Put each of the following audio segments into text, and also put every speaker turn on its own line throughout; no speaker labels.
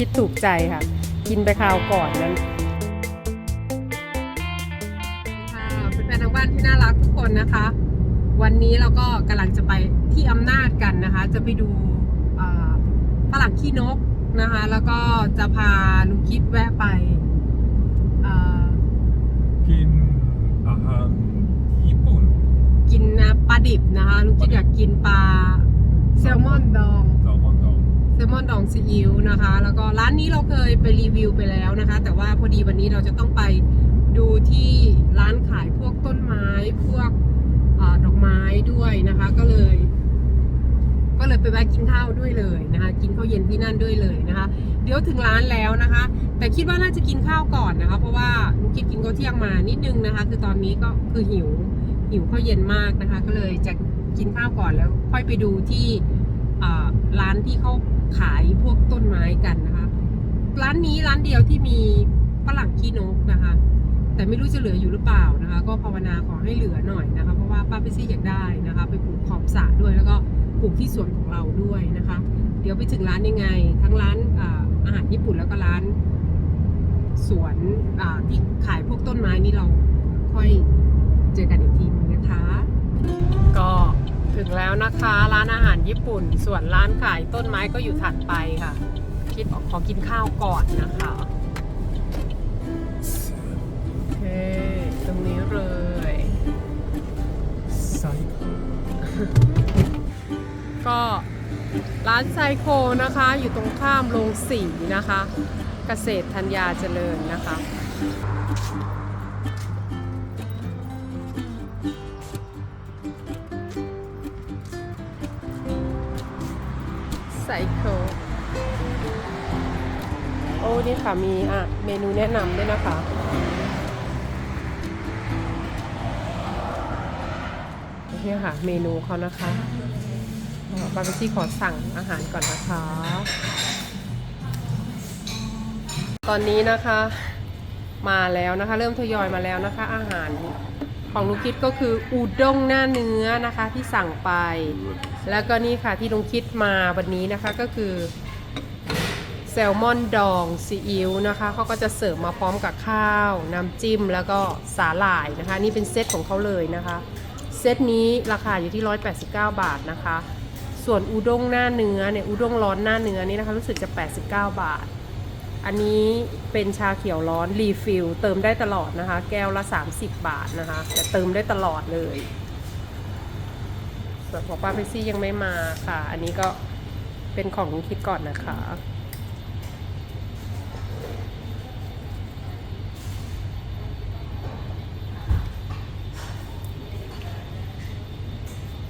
คิดถูกใจค่ะ กินไปคราวก่อนนั้นค่ะเป็นแฟนทางบ้านที่น่ารักทุกคนนะคะ วันนี้เราก็กำลังจะไปที่อำนาจกันนะคะ จะไปดูอ่าฝรั่งขี้นกนะคะ แล้วก็จะพาลุงคิดแวะไปอ่า
กินอาหารญี่ปุ่น
กินปลาดิบนะคะลุงคิดอยากกินปลาแซลมอนดอง
แซ ลมอนดอง
ซลมอนดองซีอิ๊วนะคะ แล้วก็ร้านนี้เราเคยไปรีวิวไปแล้วนะคะ แต่ว่าพอดีวันนี้เราจะต้องไปดูที่ร้านขายพวกต้นไม้พวกอดอกไม้ด้วยนะคะ ก็เลย ก็เลยไปแวะกินข้าวด้วยเลยนะคะ กินข้าวเย็นที่นั่นด้วยเลยนะคะ เดี๋ยวถึงร้านแล้วนะคะ แต่คิดว่าน่าจะกินข้าวก่อนนะคะ เพราะว่าคิดกินข้าวเที่ยงมานิดนึงนะคะ คือตอนนี้ก็คือหิวหิวข้าวเย็นมากนะคะ ก็เลยจะกินข้าวก่อนแล้ว ค่อยไปดูที่ร้านที่เขา ขายพวกต้นไม้กันนะคะ ร้านนี้ร้านเดียวที่มีฝรั่งขี้นกนะคะ แต่ไม่รู้จะเหลืออยู่หรือเปล่านะคะ ก็ภาวนาขอให้เหลือหน่อยนะคะ เพราะว่าป้าไปซี่อยากได้นะคะ ไปปลูกขอบสระด้วยแล้วก็ปลูกที่สวนของเราด้วยนะคะ เดี๋ยวไปถึงร้านยังไง ทั้งร้านอาอาหารญี่ปุ่นแล้วก็ร้านสวนที่ขายพวกต้นไม้นี่เราค่อยเจอกันอีกทีนึงนะคะ ก็ ถึงแล้วนะคะร้านอาหารญี่ปุ่น ส่วนร้านขายต้นไม้ก็อยู่ถัดไปค่ะ คิดออกขอกินข้าวก่อนนะคะโอเคตรงนี้เลย
ไซโค
ก็ร้านไซโคนะคะ อยู่ตรงข้ามโรงสีนะคะ เกษตรธัญญาเจริญนะคะ ไซโคโอ้นี่ค่ะมีอะเมนูแนะนำด้วยนะคะ นี่ค่ะเมนูเขานะคะบาร์บีคิวขอสั่งอาหารก่อนนะคะ ตอนนี้นะคะมาแล้วนะคะ เริ่มทยอยมาแล้วนะคะ อาหารของลุงคิดก็คืออูด้งหน้าเนื้อนะคะที่สั่งไป แล้วก็นี่ค่ะที่ลุงคิดมาวันนี้นะคะก็คือแซลมอนดองซีอิ๊วนะคะเขาก็จะเสิร์ฟมาพร้อมกับข้าว น้ำจิ้มแล้วก็สาหร่ายนะคะ นี่เป็นเซตของเขาเลยนะคะ เซตนี้ราคาอยู่ที่ 189 บาทนะคะ ส่วนอูด้งหน้าเนื้อเนี่ยอูด้งร้อนหน้าเนื้อนี่นะคะรู้สึกจะ 89 บาท อันนี้เป็นชาเขียวร้อนรีฟิลเติมได้ตลอดนะคะ แก้วละ 30 บาทนะคะแต่เติมได้ตลอดเลย ส่วนของป้าเพซี่ยังไม่มาค่ะ อันนี้ก็เป็นของลุงคิดก่อนนะคะ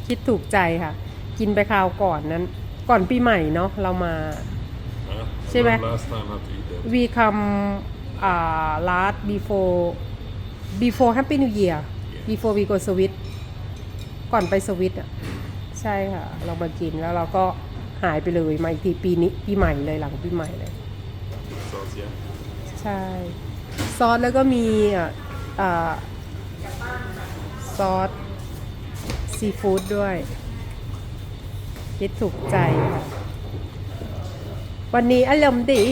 คิดถูกใจค่ะ กินไปคราวก่อนนั้น ก่อนปีใหม่เนาะเรามา ใช่ไหม
last time I had to eat it
we come uh, last before before Happy New Year before we go Swiss ก่อนไปสวิตอะ ใช่ค่ะ เรามากินแล้วเราก็หายไปเลยมาอีกทีปีนี้ปีใหม่เลยหลังปีใหม่เลย
sauce yeah
ใช่ ซอสแล้วก็มีอะอ่าซอสซีฟู้ดด้วยคิดถูกใจค่ะวันนี้อารมณ์ดี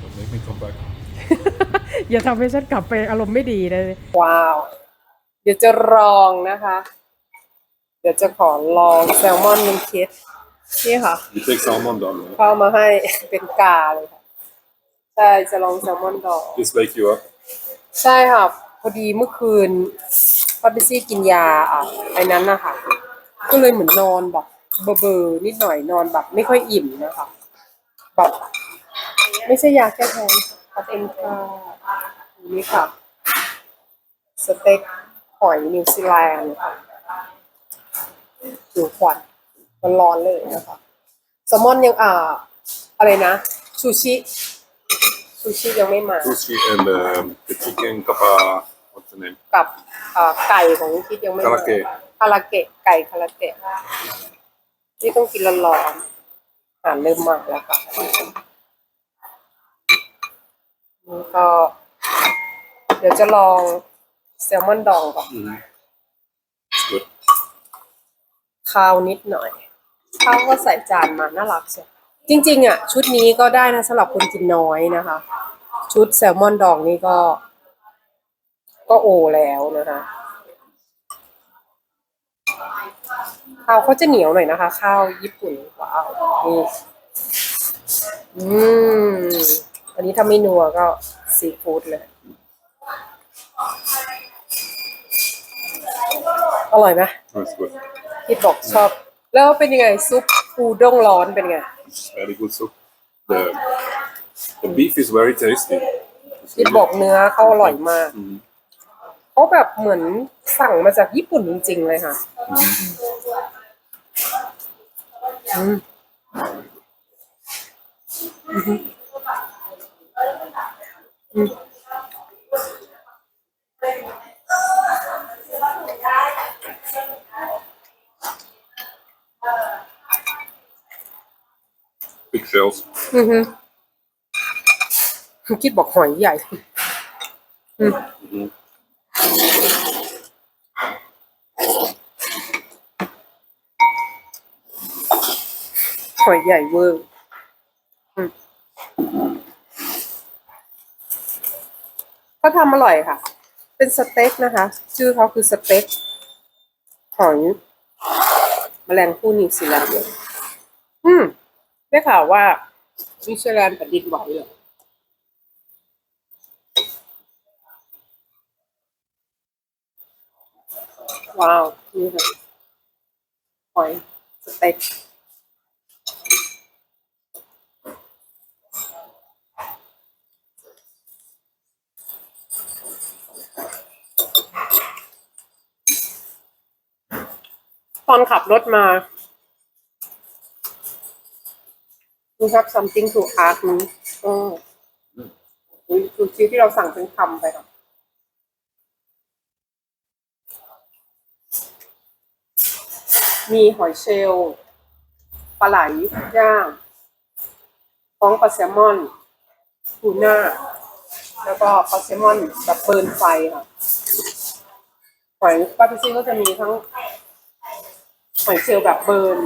don't make me come back
อย่าทำให้ฉันกลับไปอารมณ์ไม่ดีเลยว้าว เดี๋ยวจะลองนะคะ เดี๋ยวจะขอลองแซลมอนลุงคิดนี่ค่ะ
you take salmon dog yeah?
เข้ามาให้ เป็นกาเลยค่ะ ใช่จะลองแซลมอนดอง
this wake you up
ใช่ค่ะ พอดีเมื่อคืนป้าเปซี่กินยาอะไอ้นั้นนะคะก็เลยเหมือนนอนแบบเบอร์ๆนิดหน่อยนอนแบบ ไม่ค่อยอิ่มนะคะแบบไม่ใช่ยาแก้แพ้ พัดเอ็นค่ะนี่ค่ะ สเต็กหอยนิวซีแลนด์ค่ะดูควันมันร้อนเลยนะคะแซลมอนยังอ่าอะไรนะซูชิซูชิยังไม่มา
sushi and um, the chicken kapa what's the name
กับเอ่อไก่ของคิดยังไม่ม
คาราเกะ
คาราเกะไก่คาราเกะนี่ต้องกินร้อนๆอาหารเริ่มมาแล้วค่ะ นี่ก็ เดี๋ยวจะลองแซลมอนดองก่อน
mm-hmm. it's good
ข้าวนิดหน่อยข้าวก็ใส่จานมาน่ารักเชียวจริง ๆ อะ ชุดนี้ก็ได้นะสำหรับคนกินน้อยนะคะ ชุดแซลมอนดองนี่ก็ ก็โอแล้วนะคะข้าวเขาจะเหนียวหน่อยนะคะ ข้าวญี่ปุ่นว้าวนี่อืม อันนี้ถ้าไม่นัวก็ซีฟู้ดเลย อร่อยไหม
That's good.
พี่บอกชอบ แล้วเป็นยังไงซุปปูด้งร้อนเป็นไง
It's very good soup. The the beef is very tasty. It's
พี่
really-
บอกเนื้อเขาอร่อยมาก
Mhm.
เขาแบบเหมือนสั่งมาจากญี่ปุ่นจริง ๆ เลยค่ะอืมอืมอืม
Big shells.
อือฮึคิดบอกหอยใหญ่ อืม
Mhm.
หอยใหญ่เวอร์อืม เขาทำอร่อยค่ะ เป็นสเต็กนะคะ ชื่อเขาคือสเต็กหอยแมลงภู่นิวซีแลนด์อืมได้ข่าวว่านิวซีแลนด์แผ่นดินไหวเหรอว้าว นี่ค่ะหอยสเต็ก ตอนขับรถมา you have something to ask me อ๋ออุ๊ยซูชิที่เราสั่งเป็นคำไปค่ะมีหอยเชลล์ปลาไหลย่างท้องปลาแซลมอนทูน่า แล้วก็ปลาแซลมอนแบบเบิร์นไฟค่ะหอยปลาพิซซี่ก็จะมีทั้ง หอยเชลล์แบบเบิร์น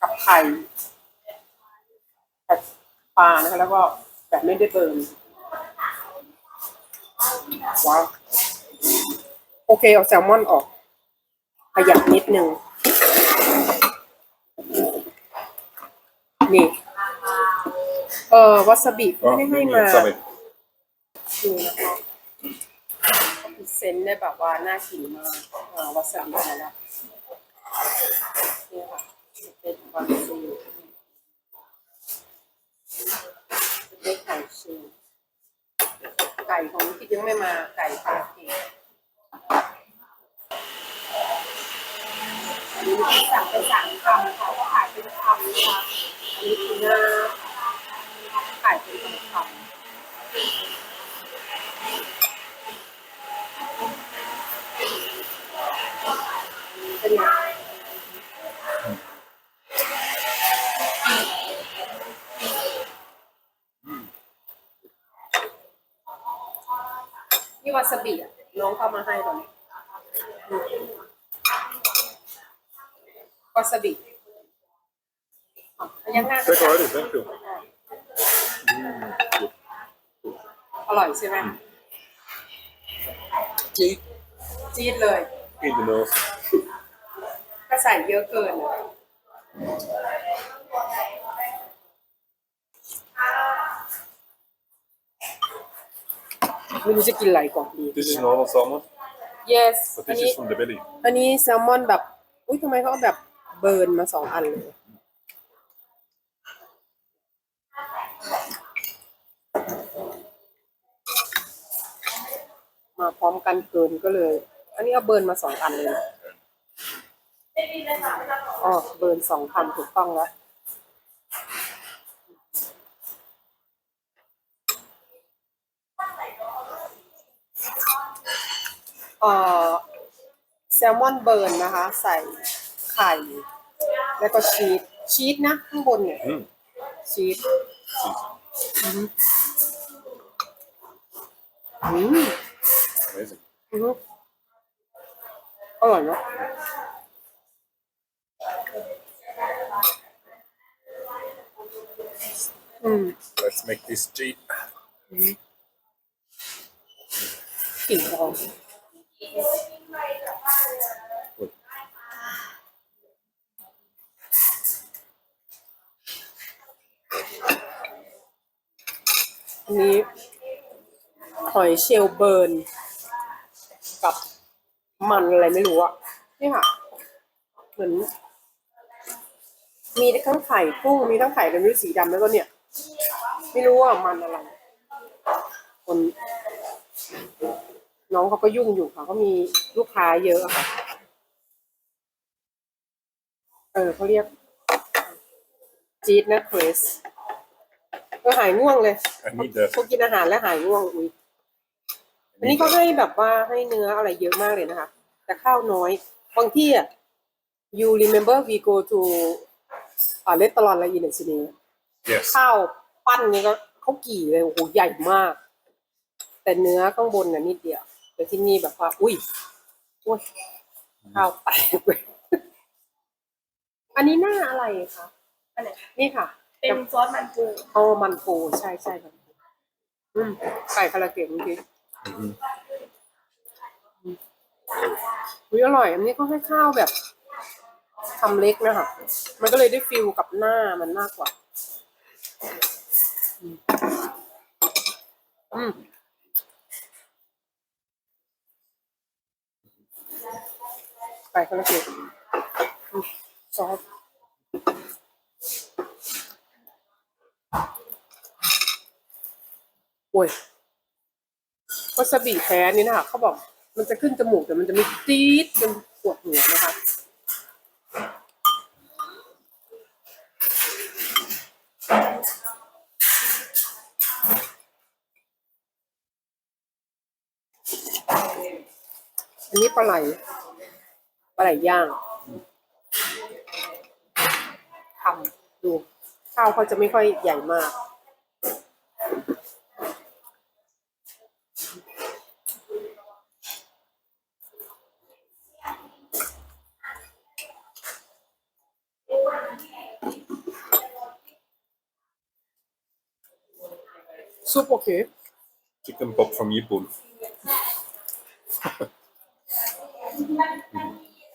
กับไข่แบบปลานะคะแล้วก็แบบไม่ได้เบิร์นว้าวโอเคเอาแซลมอนออกขยับนิดนึงนี่ เออวาซาบิ
Oh,
ไม่ให้
you
มา
need some.
ดูนะคะพรีเซนต์ได้แบบว่าน่ากินมากอ่าวาซาบิมาแล้วนี่ค่ะ เป็นวาซาบิสเต็กไก่ชิวไก่ของคิดยังไม่มาไก่คาราเกะอันนี้ที่สั่งเป็นสั่งคำค่ะก็ขายเป็นคำนะคะอันนี้คือหน้าขายเป็นคำเป็นไง นี่วาซาบิอะน้องเข้ามาให้ตอนนี้อืมวาซาบิอะยังหน้า
Take already, thank you.
อร่อยใช่ไหม
Cheap.
จี๊ดเลย
In the nose.
ก็ใส่เยอะเกินอะ ไม่รู้จะกินอะไรก่อนดี
This is normal salmon,
yes
but
อัน
this
นี้
is from the belly.
อันนี้แซลมอนแบบ อุ้ยทำไมเขาเอาแบบเบิร์นมาสองอันเลย มาพร้อมกันเกินก็เลย อันนี้เอาเบิร์นมาสองอันเลยนะอ๋อเบิร์นสองคันถูกต้องแล้ว เอ่อแซลมอนเบิร์นนะคะ ใส่ไข่ แล้วก็ชีสชีสนะข้างบนเนี่ย
Mm.
ชีส
Cheese.
อืม
Amazing.
อืมอร่อยเนาะอืม
Let's make this cheap.
กลิ่นหอม อันนี้หอยเชลเบิร์น กับมันอะไรไม่รู้อะนี่ค่ะ เหมือน มีทั้งไข่กุ้งมีทั้งไข่เป็นสีดำแล้วก็เนี่ย ไม่รู้ว่ามันอะไรคน น้องเขาก็ยุ่งอยู่ค่ะเขามีลูกค้าเยอะอะค่ะ เออเขาเรียกจีดนะเควสเออหายง่วงเลย
I need the
เขากินอาหารแล้วหายง่วงอุ้ย อันนี้ก็ให้แบบว่าให้เนื้ออะไรเยอะมากเลยนะคะ แต่ข้าวน้อย บางที่อะ you remember we go to อ่าเลสตลอนอะไรอีเนซินี
yes.
ข้าวปั้นนี่ก็เขากี่เลยโอ้โหใหญ่มาก แต่เนื้อข้างบนน่ะนิดเดียว แต่ที่นี่แบบว่า อุ้ยอุ้ยข้าวแตกเลย อันนี้หน้าอะไรคะ
อันไหน
นี่ค่ะ
เป็นซอสมันปู
อ๋อมันปูใช่ใช่มันปูอืมไก่คาราเกะเมื่อกี้
Mhm.
อุ้ยอร่อย อันนี้ก็ให้ข้าวแบบทำเล็กนะคะมันก็เลยได้ฟิลกับหน้ามันมากกว่า อืมอืม ไก่คาราเกะอืมซอสโอ้ยวาซาบิแท้นี่นะคะเขาบอกมันจะขึ้นจมูกแต่มันจะไม่จี๊ดจนปวดหัวนะคะอันนี้ปลาไหล ไหลย่างทำดูข้าวเขาจะไม่ค่อยใหญ่มาก ซุปโอเค
Chicken pop from Japan.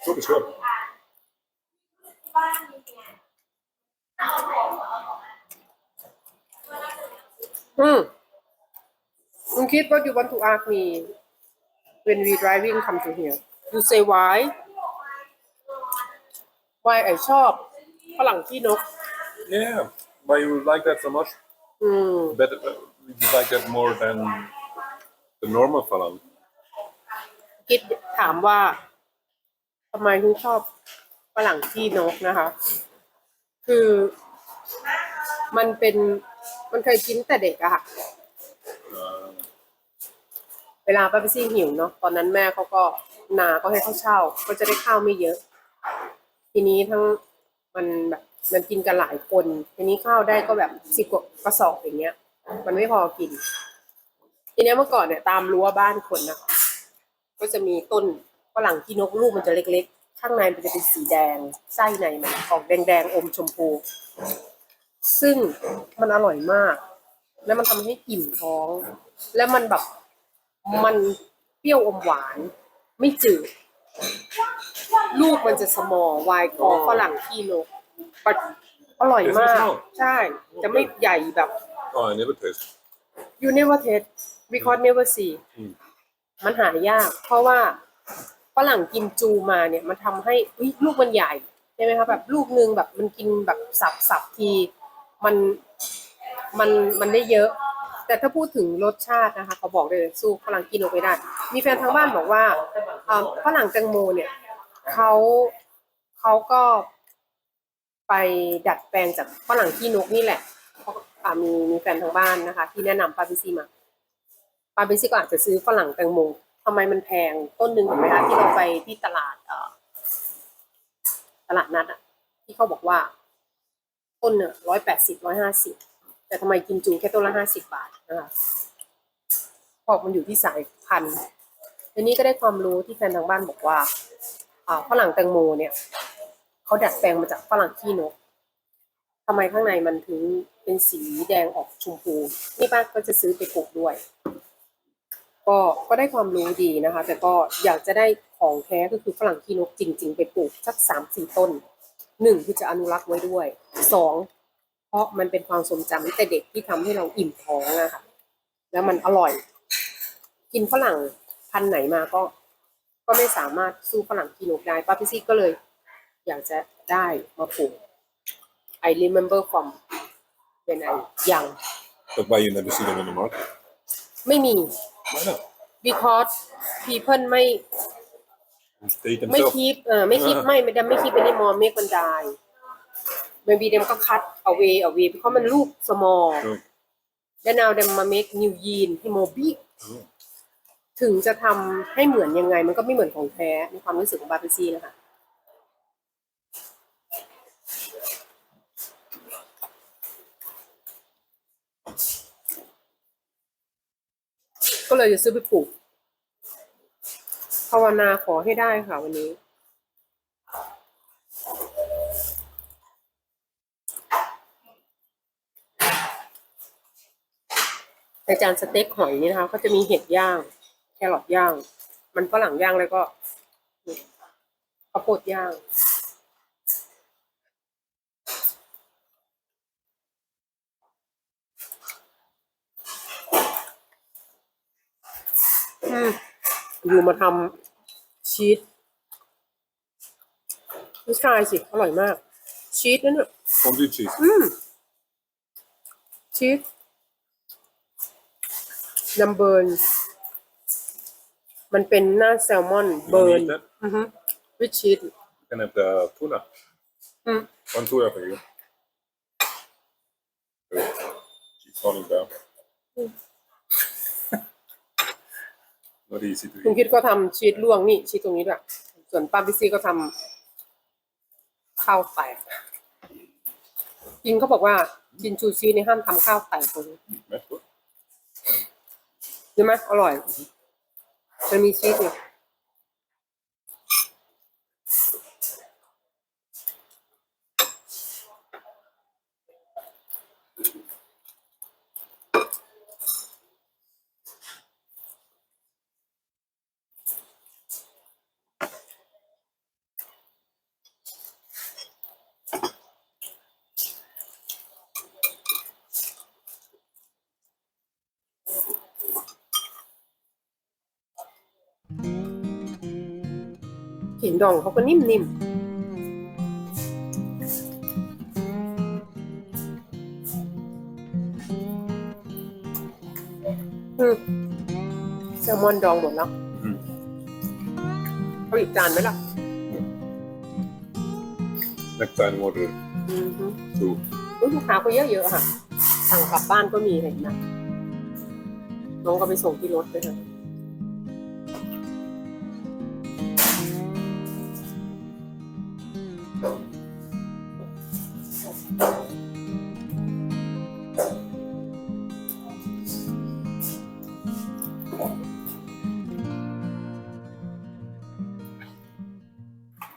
Soup is good.
อืมคุณคิด what you want to ask me when we driving come to here you say why why ไอชอบฝรั่งขี้นก
Yeah. Why you like that so much?
อืม
Better, uh, you like that more than the normal falang.
คิดถามว่า ทำไมถึงชอบฝรั่งขี้นกนะคะ คือมันเป็นมันเคยกินแต่เด็กอะค่ะ เวลาป้าไปซี่หิวเนาะตอนนั้นแม่เขาก็นาก็ให้เขาเช่า ก็จะได้ข้าวไม่เยอะ ทีนี้ทั้งมันแบบมันกินกันหลายคน ทีนี้ข้าวได้ก็แบบสิบกว่ากระสอบอย่างเงี้ย มันไม่พอกิน ทีนี้เมื่อก่อนเนี่ยตามรั้วบ้านคนนะคะก็จะมีต้น ฝรั่งที่นกลูกมันจะเล็กๆ ข้างในมันจะเป็นสีแดง ไส้ในมันออกแดงๆ อมชมพู ซึ่งมันอร่อยมาก แล้วมันทำให้อิ่มท้อง แล้วมันแบบมันเปรี้ยวอมหวาน ไม่จืด ลูกมันจะสมอวายคอฝรั่งขี้นกปัดอร่อยมาก ใช่ จะไม่ใหญ่แบบ
oh, I never taste.
you never taste because never see
อืม
มันหายาก เพราะว่า ฝรั่งกินจูมาเนี่ยมันทำให้ลูกมันใหญ่ใช่ไหมคะแบบลูกนึงแบบมันกินแบบสับสับทีมันมันมันได้เยอะ แต่ถ้าพูดถึงรสชาตินะคะเขาบอกเลยสู้ฝรั่งกินออกไปได้ มีแฟนทางบ้านบอกว่าฝรั่งแตงโมเนี่ยเขาเขาก็ไปดัดแปลงจากฝรั่งขี้นกนี่แหละเขาอ่ามีมีแฟนทางบ้านนะคะ ที่แนะนำปาปิซีมาปาเบซิก็อาจจะซื้อฝรั่งแตงโม ทำไมมันแพงต้นหนึ่งเห็นไหมคะที่เราไปที่ตลาดเอ่อตลาดนัดอะที่เขาบอกว่า ต้นเนี่ยร้อยแปดสิบร้อยห้าสิบแต่ทำไมกินจูแค่ต้นละห้าสิบบาทนะคะเพราะมันอยู่ที่สายพันธุ์ทีนี้ก็ได้ความรู้ที่แฟนทางบ้านบอกว่าอ่าฝรั่งแตงโมเนี่ยเขาดัดแปลงมาจากฝรั่งขี้นกทำไมข้างในมันถึงเป็นสีแดงออกชมพูนี่ป้าก็จะซื้อไปปลูกด้วย ก็ก็ได้ความรู้ดีนะคะ แต่ก็อยากจะได้ของแท้ก็คือฝรั่งขี้นกจริง ๆ ไปปลูกสักสามสี่ต้นหนึ่งคือจะอนุรักษ์ไว้ด้วยสองเพราะมันเป็นความทรงจำตั้งแต่เด็กที่ทำให้เราอิ่มท้องอะค่ะ แล้วมันอร่อย กินฝรั่งพันธุ์ไหนมาก็ ก็ไม่สามารถสู้ฝรั่งขี้นกได้ป้าพิซี่ก็เลย อยากจะได้มาปลูก I remember from when I young
But why you never see them in the market?
ไม่มี
Why not?
Because people ไม่
They eat
ไม่
themselves.
คีปเออไม่คีปไม่ไม่ได้ไม่คีปไปในมอเมกบันได maybe เดมก็คัด away away เพราะมันลูก small
Oh.
แล้วนาวเดมมา make new yean ที่โมบิ
Oh.
ถึงจะทำให้เหมือนยังไง มันก็ไม่เหมือนของแท้ในความรู้สึกของบาเปซี่นะคะ ก็เลยจะซื้อไปปลูกภาวนาขอให้ได้ค่ะวันนี้ ในจานสเต็กหอยนี่นะคะก็จะมีเห็ดย่าง แครอทย่าง มันฝรั่งย่างแล้วก็ข้าวโพดย่าง อืมอ ยู่มาทำชีสไม่ใช่สิ อร่อยมาก ชีสนั่นน่ะ
Fondue cheese.
อืมชีสน้ำเบิร์นมันเป็นหน้าแซลมอน เบิร์น
eat that?
อือฮึวิชีส
You can have the tuna.
อืม
One tuna for you. Oh, She's falling down. Not easy to
คุณ
eat.
คิดก็ทำชีสลวกนี่ชีสตรงนี้ด้วยส่วนป้าพิซี่ก็ทำข้าวแตกกินเขาบอกว่ากินชูชีนี่ห้ามทำข้าวแตกตรงนี้
Mashed pot.
ใช่ไหมอร่อยมันมีชีสอยู่ หินดองเขาก็นิ่มๆอืมแซลมอนดองหมดแล้ว
Mhm.
เอาอีกจานไหมล่ะ
Next time order
อือฮึ
two.
อุ๊ยลูกค้าก็เยอะๆค่ะ สั่งกลับบ้านก็มีเห็นนะน้องก็ไปส่งที่รถเลย